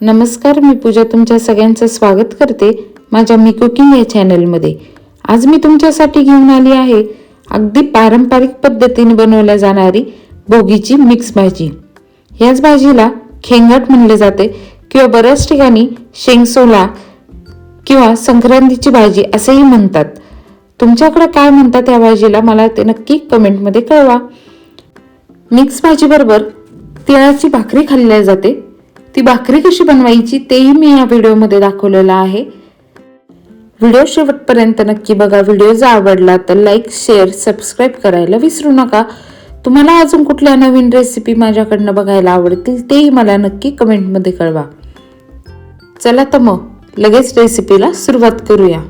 नमस्कार मी पूजा तुमच्या सगळ्यांचं स्वागत करते माझ्या मी कुकिंग या चॅनलमध्ये. आज मी तुमच्यासाठी घेऊन आली आहे अगदी पारंपरिक पद्धतीने बनवल्या जाणारी भोगीची मिक्स भाजी. याच भाजीला खेंगट म्हणले जाते किंवा बऱ्याच ठिकाणी शेंगसोला किंवा संक्रांतीची भाजी असेही म्हणतात. तुमच्याकडे काय म्हणतात या भाजीला मला ते नक्की कमेंटमध्ये कळवा. मिक्स भाजीबरोबर तिळाची भाकरी खाल्ल्या जाते. ती भाकरी कशी बनवायची तेही मी या व्हिडिओमध्ये दाखवलेलं आहे. व्हिडिओ शेवटपर्यंत नक्की बघा. व्हिडिओ जर आवडला तर लाईक शेअर सबस्क्राईब करायला विसरू नका. तुम्हाला अजून कुठल्या नवीन रेसिपी माझ्याकडनं बघायला आवडतील तेही मला नक्की कमेंटमध्ये कळवा. चला तर मग लगेच रेसिपीला सुरुवात करूया.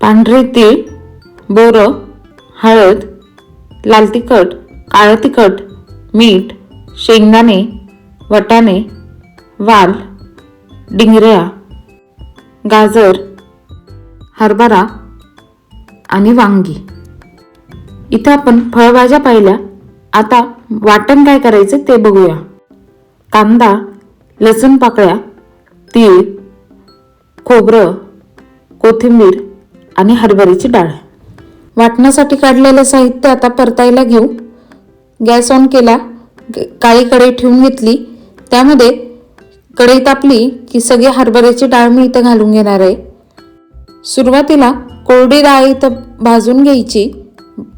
पांढरे तीळ बोरं हळद लाल तिखट काळं तिखट मीठ शेंगदाणे वटाणे वाल डिंगऱ्या गाजर हरभरा आणि वांगी. इथं आपण फळभाज्या पाहिल्या. आता वाटण काय करायचं ते बघूया. कांदा लसूण पाकळ्या तीळ खोबरं कोथिंबीर आणि हरभऱ्याची डाळ. वाटण्यासाठी काढलेलं साहित्य आता परतायला घेऊ. गॅस ऑन केला ग- काळी कढई ठेवून घेतली. त्यामध्ये कढई तापली की सगळी हरभऱ्याची डाळ मी इथं घालून घेणार आहे. सुरुवातीला कोरडी डाळ इथं भाजून घ्यायची.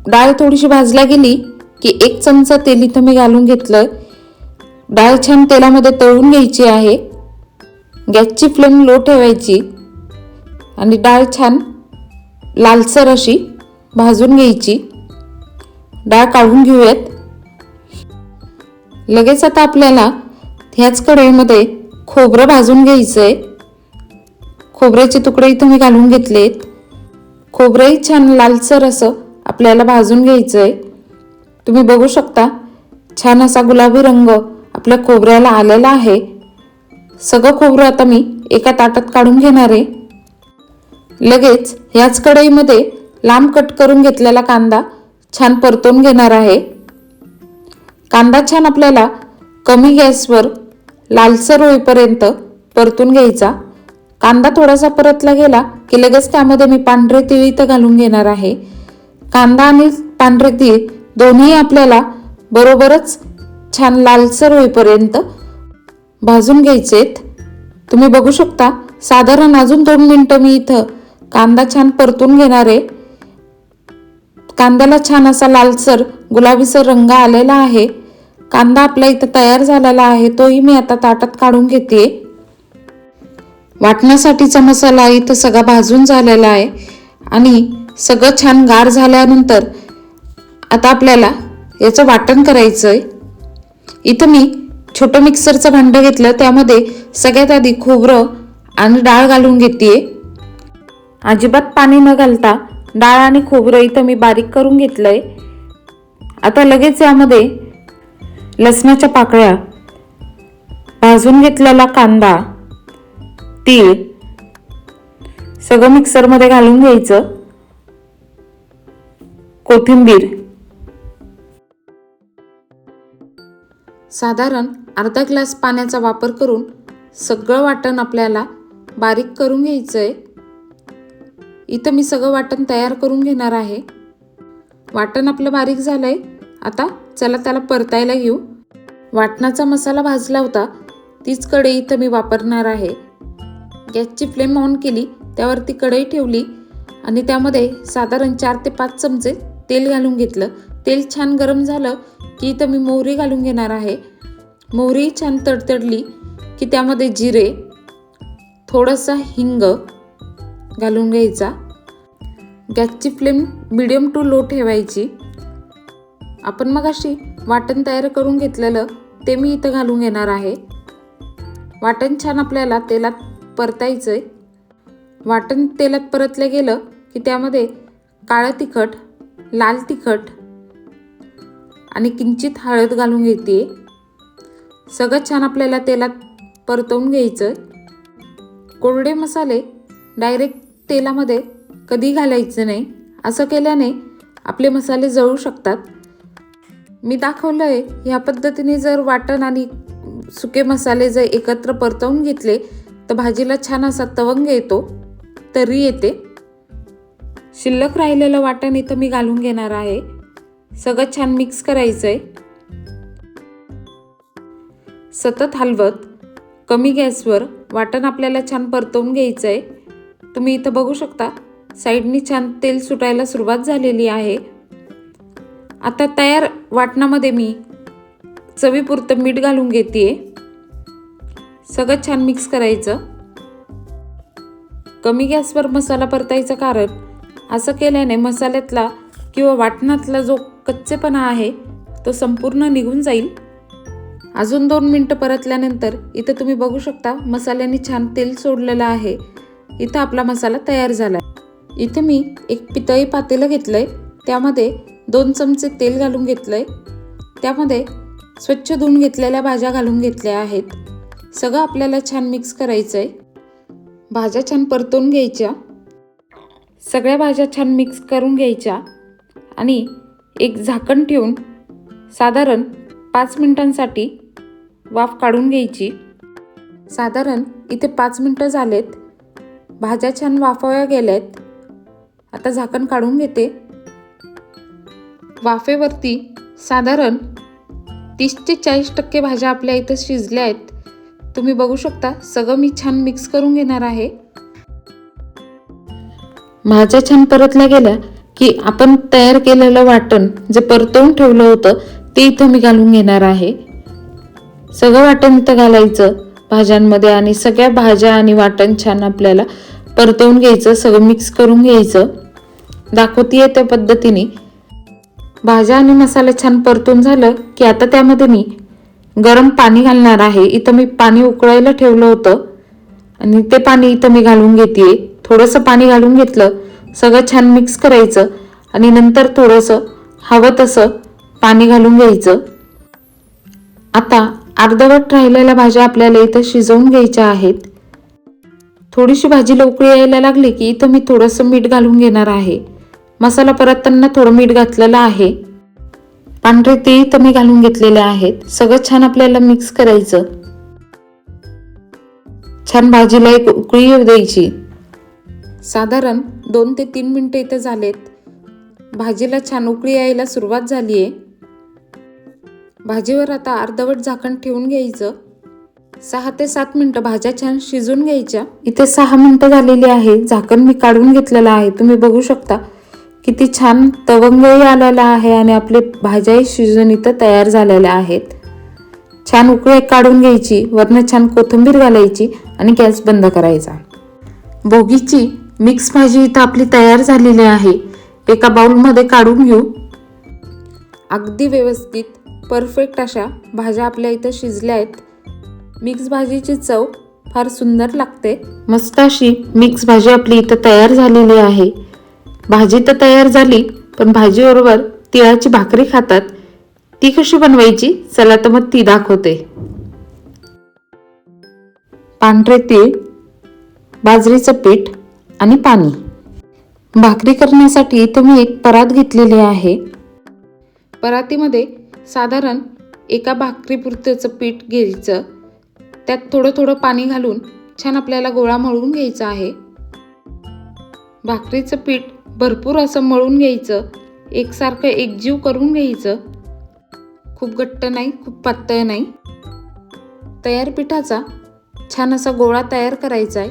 डाळ थोडीशी भाजल्या गेली की एक चमचा तेल इथं मी घालून घेतलं डाळ छान तेलामध्ये तळून घ्यायची आहे. गॅसची फ्लेम लो ठेवायची. आणि डाळ छान लालसर अशी भाजून घ्यायची. डाळ काढून घेऊयात. लगेच आता आपल्याला ह्याच कढईमध्ये खोबरं भाजून घ्यायचंय. खोबऱ्याचे तुकडे इथं मी घालून घेतलेत. खोबरंही छान लालसर असं आपल्याला भाजून घ्यायचंय. तुम्ही बघू शकता छान असा गुलाबी रंग आपल्या खोबऱ्याला आलेला आहे. सगळं खोबरं आता मी एका ताटात काढून घेणार आहे. लगेच ह्याच कढईमध्ये लांब कट करून घेतलेला कांदा छान परतून घेणार आहे. कांदा छान आपल्याला कमी गॅसवर लालसर होईपर्यंत परतून घ्यायचा. कांदा थोडासा परतला गेला की लगेच त्यामध्ये मी पांढरे तीळ इथं घालून घेणार आहे. कांदा आणि पांढरे तीळ दोन्ही आपल्याला बरोबरच छान लालसर होईपर्यंत भाजून घ्यायचेत. तुम्ही बघू शकता साधारण अजून दोन मिनटं मी इथं कांदा छान परतून घेणार आहे. कांद्याला छान असा लालसर गुलाबीसर रंग आलेला आहे. कांदा आपला इथं तयार झालेला आहे तोही मी आता ताटात काढून घेते. वाटण्यासाठीचा मसाला इथं सगळा भाजून झालेला आहे आणि सगळं छान गार झाल्यानंतर आता आपल्याला याचं वाटण करायचं आहे इथं मी छोटं मिक्सरचं भांडं घेतलं त्यामध्ये सगळ्यात आधी खोबरं आणि डाळ घालून घेते अजिबात पाणी न घालता डाळ आणि खोबरं इथं मी बारीक करून घेतलंय. आता लगेच यामध्ये लसणाच्या पाकळ्या. भाजून घेतलेला कांदा. तीळ. सगळं मिक्सरमध्ये घालून घ्यायचं. कोथिंबीर. साधारण अर्धा ग्लास पाण्याचा वापर करून सगळं वाटण आपल्याला बारीक करून घ्यायचं आहे इथं मी सगळं वाटण तयार करून घेणार आहे. वाटण आपलं बारीक झालं आहे आता चला त्याला परतायला घेऊ. वाटणाचा मसाला भाजला होता. तीच कढई इथं मी वापरणार आहे. गॅसची फ्लेम ऑन केली त्यावरती कढई ठेवली आणि त्यामध्ये साधारण चार ते पाच चमचे तेल घालून घेतलं. तेल छान गरम झालं की इथं मी मोहरी घालून घेणार आहे. मोहरी छान तडतडली की त्यामध्ये जिरे थोडासा हिंग घालून घ्यायचा. गॅसची फ्लेम मिडियम टू लो ठेवायची. आपण मग अशी वाटण तयार करून घेतलेलं ते मी इथं घालून घेणार आहे. वाटण छान आपल्याला तेलात परतायचं आहे वाटण तेलात परतलं गेलं की त्यामध्ये काळं तिखट लाल तिखट आणि किंचित हळद घालून घेते. सगळं छान आपल्याला तेलात परतवून घ्यायचं कोरडे मसाले डायरेक्ट तेलामध्ये कधी घालायचं नाही. असं केल्याने आपले मसाले जळू शकतात. मी दाखवलं आहे ह्या पद्धतीने जर वाटण आणि सुके मसाले जर एकत्र परतवून घेतले तर भाजीला छान असा तवंग येतो तरी येते. शिल्लक राहिलेलं वाटण इथं मी घालून घेणार आहे. सगळं छान मिक्स करायचं आहे सतत हलवत कमी गॅसवर वाटण आपल्याला छान परतवून घ्यायचं आहे तुम्ही इथं बघू शकता साईडनी छान तेल सुटायला सुरुवात झालेली आहे. आता तयार वाटणामध्ये मी चवीपुरतं मीठ घालून घेते सगळं छान मिक्स करायचं. कमी गॅसवर मसाला परतायचं कारण असं केल्याने मसाल्यातला किंवा वाटणातला जो कच्चेपणा आहे तो संपूर्ण निघून जाईल. अजून दोन मिनटं परतल्यानंतर इथं तुम्ही बघू शकता मसाल्याने छान तेल सोडलेलं आहे. इथं आपला मसाला तयार झाला आहे इथे मी एक पितळी पातेलं घेतलं आहे त्यामध्ये दोन चमचे तेल घालून घेतलं आहे त्यामध्ये स्वच्छ धुवून घेतलेल्या भाज्या घालून घेतल्या आहेत. सगळं आपल्याला छान मिक्स करायचं आहे भाज्या छान परतून घ्यायच्या. सगळ्या भाज्या छान मिक्स करून घ्यायच्या. आणि एक झाकण ठेवून साधारण पाच मिनिटांसाठी वाफ काढून घ्यायची. साधारण इथे पाच मिनटं झालेत. भाज्या छान वाफाव्या आहेत आता झाकण काढून घेते. वाफेवरती साधारण तीस ते चाळीस टक्के भाज्या आपल्या इथं शिजल्या आहेत. तुम्ही बघू शकता सगळं मी छान मिक्स करून घेणार आहे. भाज्या छान परतल्या गेल्या की आपण तयार केलेलं वाटण जे परतवून ठेवलं होतं ते इथं मी घालून घेणार आहे. सगळं वाटण इथं घालायचं भाज्यांमध्ये आणि सगळ्या भाज्या आणि वाटण छान आपल्याला परतवून घ्यायचं सगळं मिक्स करून घ्यायचं. दाखवतीये त्या पद्धतीने. भाज्या आणि मसाला छान परतून झालं की आता त्यामध्ये मी गरम पाणी घालणार आहे. इथं मी पाणी उकळायला ठेवलं होतं. आणि ते पाणी इथं मी घालून घेते थोडंसं पाणी घालून घेतलं. सगळं छान मिक्स करायचं. आणि नंतर थोडंसं हवं तसं पाणी घालून घ्यायचं. आता अर्धवट राहिलेल्या भाज्या आपल्याला इथं शिजवून घ्यायच्या आहेत. थोडीशी भाजीला उकळी यायला लागली की इथं मी थोडंसं मीठ घालून घेणार आहे. मसाला परतताना थोडं मीठ घातलेलं आहे. पांढरे तीळ तर मी घालून घेतलेले आहेत. सगळं छान आपल्याला मिक्स करायचं. छान भाजीला एक उकळी येऊ द्यायची. साधारण दोन ते तीन मिनटं इथं झालेत. भाजीला छान उकळी यायला सुरुवात झाली आहे भाजीवर आता अर्धवट झाकण ठेवून घ्यायचं. सहा ते सात मिनटं भाज्या छान शिजून घ्यायच्या. इथे सहा मिनटं झालेली आहे. झाकण मी काढून घेतलेलं आहे. तुम्ही बघू शकता. किती छान तवंगही आलेला आहे आणि आपले भाज्याही शिजून इथं तयार झालेल्या आहेत. छान उकळी काढून घ्यायची वरनं छान कोथिंबीर घालायची आणि गॅस बंद करायचा. बोगीची मिक्स भाजी इथं आपली तयार झालेली आहे. एका बाउलमध्ये काढून घेऊ. अगदी व्यवस्थित परफेक्ट अशा भाज्या आपल्या इथं शिजल्या आहेत. मिक्स भाजीची चव फार सुंदर लागते. मस्त अशी मिक्स भाजी आपली इथं तयार झालेली आहे. भाजी तर तयार झाली पण भाजीबरोबर तिळाची भाकरी खातात. ती कशी बनवायची? चला तर मग ती दाखवते. पांढरे तीळ बाजरीचं पीठ आणि पाणी. भाकरी करण्यासाठी इथं मी एक परात घेतलेली आहे. परातीमध्ये साधारण एका भाकरीपुरतेचं पीठ घ्यायचं. त्यात थोडं थोडं पाणी घालून छान आपल्याला गोळा मळून घ्यायचा आहे. भाकरीचं पीठ भरपूर असं मळून घ्यायचं. एकसारखं एकजीव करून घ्यायचं. खूप घट्ट नाही खूप पातळ नाही. तयार पिठाचा छान असा गोळा तयार करायचा आहे.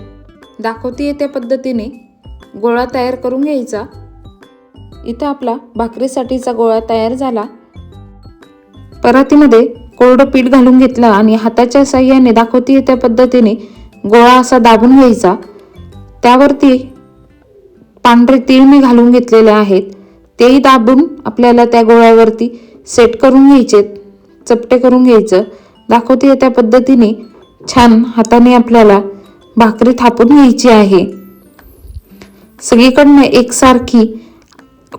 दाखवते त्या पद्धतीने. गोळा तयार करून घ्यायचा. इथं आपला भाकरीसाठीचा गोळा तयार झाला. परातीमध्ये कोरडं पीठ घालून घेतलं आणि हाताच्या साह्याने दाखवते त्या पद्धतीने गोळा असा दाबून घ्यायचा. त्यावरती पांढरे तीळ मी घालून घेतलेले आहेत. तेही दाबून आपल्याला त्या गोळ्यावरती सेट करून घ्यायचे चपटे करून घ्यायचं. दाखवते त्या पद्धतीने छान हाताने आपल्याला भाकरी थापून घ्यायची आहे. सगळीकडनं एकसारखी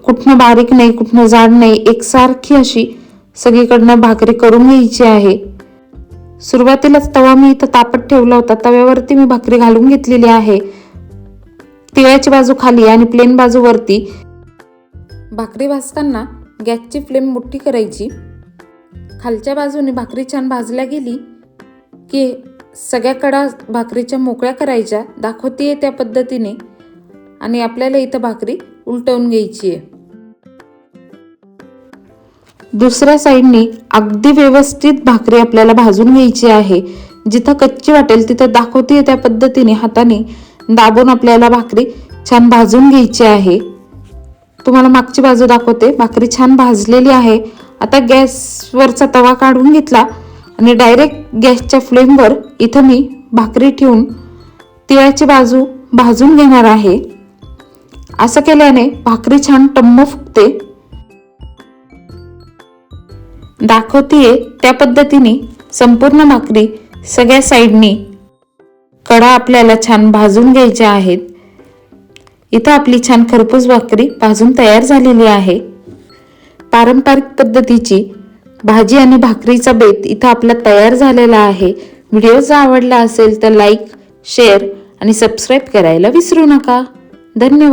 कुठनं बारीक नाही कुठनं जाड नाही एकसारखी अशी सगळीकडनं भाकरी करून घ्यायची आहे. सुरुवातीलाच तवा मी इथं तापत ठेवला होता. तव्यावरती मी भाकरी घालून घेतलेली आहे. तिळाची बाजू खाली आणि प्लेन बाजू वरती. भाकरी भाजताना गॅसची फ्लेम मोठी करायची. खालच्या बाजूने भाकरी छान भाजल्या गेली की सगळ्या कडा भाकरीच्या मोकळ्या करायच्या. दाखवते त्या पद्धतीने. आणि आपल्याला इथं भाकरी उलटवून घ्यायची आहे. दुसऱ्या साईडनी अगदी व्यवस्थित भाकरी आपल्याला भाजून घ्यायची आहे. जिथं कच्ची वाटेल तिथं दाखवते त्या पद्धतीने हाताने. दाबून आपल्याला भाकरी छान भाजून घ्यायची आहे. तुम्हाला मागची बाजू दाखवते. भाकरी छान भाजलेली आहे. आता गॅसवरचा तवा काढून घेतला आणि डायरेक्ट गॅसच्या फ्लेमवर इथं मी भाकरी ठेवून तिळाची बाजू भाजून घेणार आहे. असं केल्याने भाकरी छान टम्म फुगते. दाखवतीये त्या पद्धतीने संपूर्ण भाकरी सगळ्या साईडनी कडा आपल्याला छान भाजून घ्यायच्या आहेत. इथं आपली छान खरपूस भाकरी भाजून तयार झालेली आहे. पारंपरिक पद्धतीची भाजी आणि भाकरीचा बेत इथं आपला तयार झालेला आहे. व्हिडिओ जर आवडला असेल तर लाईक शेअर आणि सबस्क्राईब करायला विसरू नका. धन्यवाद.